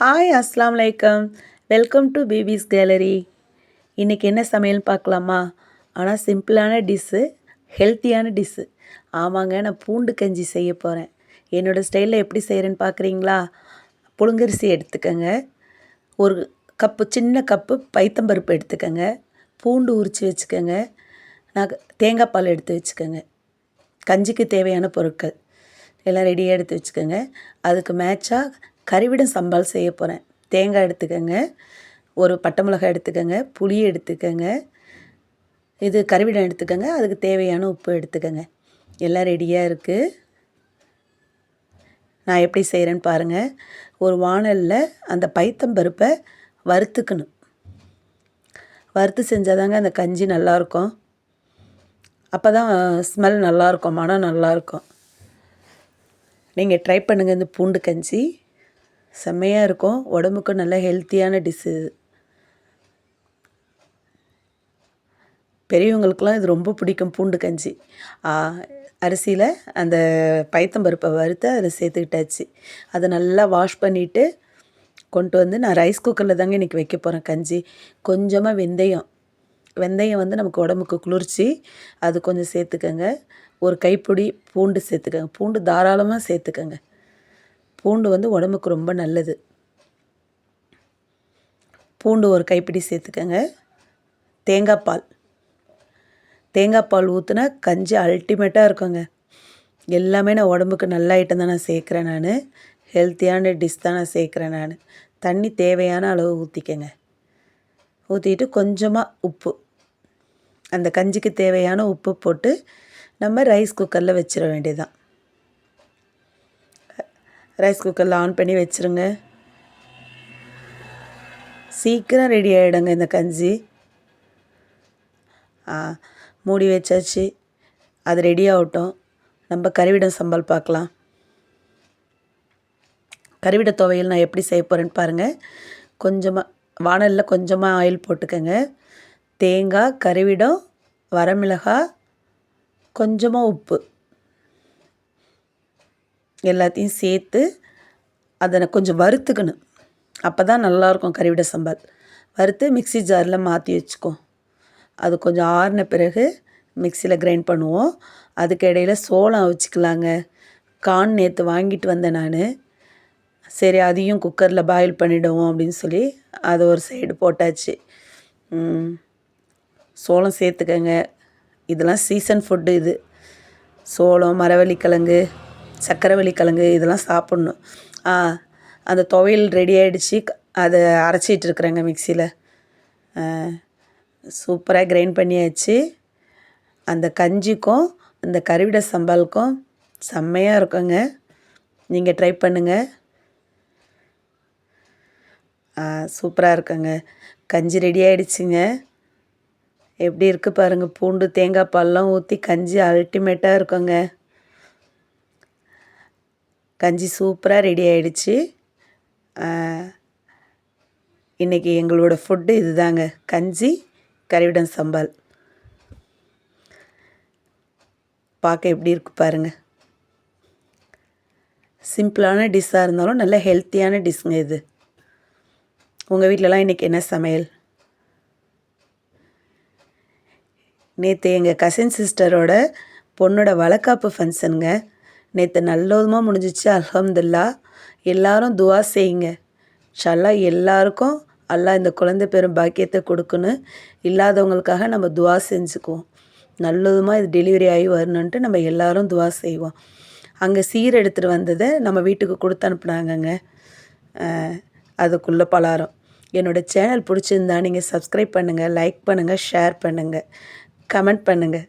Hi அஸ்லாம் வலைக்கம் welcome to babies gallery இன்றைக்கி என்ன சமையல் பார்க்கலாமா? ஆனால் சிம்பிளான டிஷ்ஷு ஹெல்த்தியான டிஷ்ஷு ஆமாங்க நான் பூண்டு கஞ்சி செய்ய போகிறேன் என்னோடய ஸ்டைலில் எப்படி செய்கிறேன்னு பார்க்குறீங்களா? புழுங்கரிசி எடுத்துக்கோங்க. ஒரு கப்பு சின்ன கப்பு பைத்தம்பருப்பு எடுத்துக்கோங்க. பூண்டு உரித்து வச்சுக்கோங்க. நான் தேங்காய் பால் எடுத்து வச்சுக்கோங்க. கஞ்சிக்கு தேவையான பொருட்கள். எல்லாம் ரெடியாக எடுத்து வச்சுக்கோங்க. அதுக்கு மேட்சாக கறிவிடம் சம்பால் செய்ய போகிறேன் தேங்காய் எடுத்துக்கோங்க. ஒரு பட்டை மிளகாய் எடுத்துக்கோங்க. புளி எடுத்துக்கோங்க. இது கறிவிடம் எடுத்துக்கோங்க. அதுக்கு தேவையான உப்பு எடுத்துக்கோங்க. எல்லாம் ரெடியாக இருக்குது நான் எப்படி செய்கிறேன்னு பாருங்கள் ஒரு வானலில் அந்த பைத்தம்பருப்பை வறுத்துக்கணும். வறுத்து செஞ்சால் தாங்க அந்த கஞ்சி நல்லாயிருக்கும் அப்போ தான் ஸ்மெல் நல்லாயிருக்கும் மனம் நல்லாயிருக்கும் நீங்கள் ட்ரை பண்ணுங்கள் இந்த பூண்டு கஞ்சி. செம்மையாக இருக்கும். உடம்புக்கு நல்ல ஹெல்த்தியான டிஷ்ஷு பெரியவங்களுக்கெலாம் இது ரொம்ப பிடிக்கும் பூண்டு கஞ்சி. அரிசியில் அந்த பைத்தம்பருப்பை வறுத்து அதில் சேர்த்துக்கிட்டாச்சு. அதை நல்லா வாஷ் பண்ணிவிட்டு கொண்டு வந்து நான் ரைஸ் குக்கரில் தாங்க இன்றைக்கி வைக்க போகிறேன் கஞ்சி. கொஞ்சமாக வெந்தயம். வெந்தயம் வந்து நமக்கு உடம்புக்கு குளிர்ச்சி. அது கொஞ்சம் சேர்த்துக்கங்க. ஒரு கைப்பிடி பூண்டு சேர்த்துக்கங்க. பூண்டு தாராளமாக சேர்த்துக்கங்க. பூண்டு வந்து உடம்புக்கு ரொம்ப நல்லது. பூண்டு ஒரு கைப்பிடி சேர்த்துக்கங்க. தேங்காய் பால். தேங்காய் பால் ஊற்றுனா கஞ்சி அல்டிமேட்டாக இருக்குங்க. எல்லாமே நான் உடம்புக்கு நல்ல ஐட்டம் தான் நான் சேர்க்குறேன் நான். ஹெல்த்தியான டிஷ் தான் நான் சேர்க்குறேன் நான். தண்ணி தேவையான அளவு ஊற்றிக்கங்க ஊற்றிட்டு கொஞ்சமாக உப்பு. அந்த கஞ்சிக்கு தேவையான உப்பு போட்டு நம்ம ரைஸ் குக்கரில் வச்சிட வேண்டியதுதான். ரைஸ் குக்கரில் ஆன் பண்ணி வச்சுருங்க. சீக்கிரம் ரெடி ஆகிடுங்க இந்த கஞ்சி. மூடி வச்சாச்சு. அது ரெடி ஆகட்டும். நம்ம கறிவிடம் சம்பல் பார்க்கலாம். கறிவிட துவையல் நான் எப்படி செய்ய போகிறேன்னு பாருங்கள் கொஞ்சமாக வானலில் கொஞ்சமாக ஆயில் போட்டுக்கோங்க. தேங்காய் கறிவிடம் வரமிளகாய் கொஞ்சமாக உப்பு. எல்லாத்தையும் சேர்த்து அதை கொஞ்சம் வறுத்துக்கணும். அப்போ தான் நல்லாயிருக்கும் கறிவிட சம்பால். வறுத்து மிக்சி ஜாரில் மாற்றி வச்சுக்கோ அது கொஞ்சம் ஆறின பிறகு மிக்சியில் கிரைண்ட் பண்ணுவோம். அதுக்கு இடையில் சோளம் வச்சுக்கலாங்க. கான் நேற்று வாங்கிட்டு வந்தேன் நான். சரி அதையும் குக்கரில் பாயில் பண்ணிவிடுவோம் அப்படின்னு சொல்லி அதை ஒரு சைடு போட்டாச்சு. சோளம் சேர்த்துக்கங்க. இதெல்லாம் சீசன் ஃபுட்டு இது. சோளம் மரவள்ளிக்கிழங்கு சக்கரவள்ளி கிழங்கு இதெல்லாம் சாப்பிட்ணும். அந்த துவையல் ரெடி ஆகிடுச்சி அதை அரைச்சிட்டு இருக்கிறேங்க மிக்சியில் சூப்பராக கிரைண்ட் பண்ணியாச்சு. அந்த கஞ்சிக்கும் அந்த கருவிட சம்பாலுக்கும் செம்மையாக இருக்குங்க. நீங்கள் ட்ரை பண்ணுங்கள் சூப்பராக இருக்குங்க. கஞ்சி ரெடி ஆகிடுச்சிங்க எப்படி இருக்குது பாருங்கள் பூண்டு தேங்காய் பால்லாம் ஊற்றி கஞ்சி அல்டிமேட்டாக இருக்குங்க. கஞ்சி சூப்பராக ரெடி ஆகிடுச்சு இன்றைக்கி எங்களோட ஃபுட்டு இது தாங்க கஞ்சி கறிவிடம் சம்பால். பார்க்க எப்படி இருக்கு பாருங்கள் சிம்பிளான டிஷ்ஷாக இருந்தாலும் நல்ல ஹெல்த்தியான டிஷ்ஷுங்க இது. உங்கள் வீட்டிலலாம் இன்றைக்கி என்ன சமையல்? நேற்று எங்கள் கசின் சிஸ்டரோட பொண்ணோட வளக்காப்பு ஃபங்க்ஷனுங்க நேற்று நல்லதுமாக முடிஞ்சிச்சு அலமதுல்லா எல்லாரும் துவா செய்யுங்க. ஷல்லா எல்லாருக்கும் அல்லா இந்த குழந்தை பெரும் பாக்கியத்தை கொடுக்கணும் இல்லாதவங்களுக்காக நம்ம துவா செஞ்சுக்குவோம். நல்லதுமாக இது டெலிவரி ஆகி வரணுன்ட்டு நம்ம எல்லாரும் துவா செய்வோம். அங்கே சீர் எடுத்துகிட்டு வந்ததை நம்ம வீட்டுக்கு கொடுத்து அனுப்புனாங்கங்க. அதுக்குள்ளே பலாரம் என்னோடய சேனல் பிடிச்சிருந்தா நீங்கள் சப்ஸ்கிரைப் பண்ணுங்கள் லைக் பண்ணுங்கள் ஷேர் பண்ணுங்கள் கமெண்ட் பண்ணுங்கள்